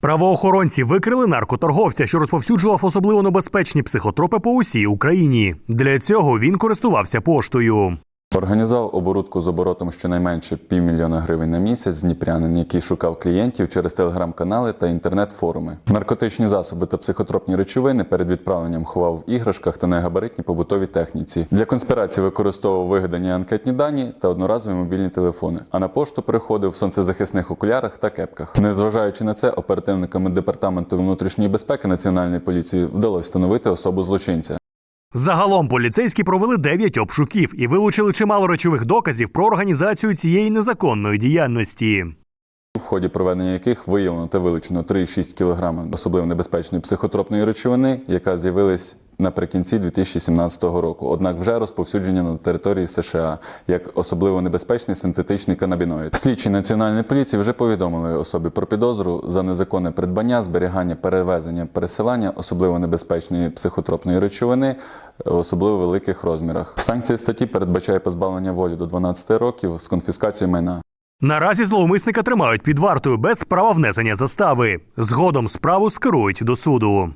Правоохоронці викрили наркоторговця, що розповсюджував особливо небезпечні психотропи по усій Україні. Для цього він користувався поштою. Організував оборудку з оборотом щонайменше півмільйона гривень на місяць дніпрянин, який шукав клієнтів через телеграм-канали та інтернет-форуми. Наркотичні засоби та психотропні речовини перед відправленням ховав в іграшках та негабаритній побутовій техніці. Для конспірації використовував вигадані анкетні дані та одноразові мобільні телефони. А на пошту приходив в сонцезахисних окулярах та кепках. Незважаючи на це, оперативниками департаменту внутрішньої безпеки національної поліції вдалося встановити особу злочинця. Загалом поліцейські провели 9 обшуків і вилучили чимало речових доказів про організацію цієї незаконної діяльності. в ході проведення яких виявлено та вилучено 3,6 кг особливо небезпечної психотропної речовини, яка з'явилась наприкінці 2017 року. Однак вже розповсюдження на території США як особливо небезпечний синтетичний канабіноїд. Слідчі національної поліції вже повідомили особі про підозру за незаконне придбання, зберігання, перевезення, пересилання особливо небезпечної психотропної речовини в особливо великих розмірах. Санкція статті передбачає позбавлення волі до 12 років з конфіскацією майна. Наразі зловмисника тримають під вартою без права внесення застави. Згодом справу скерують до суду.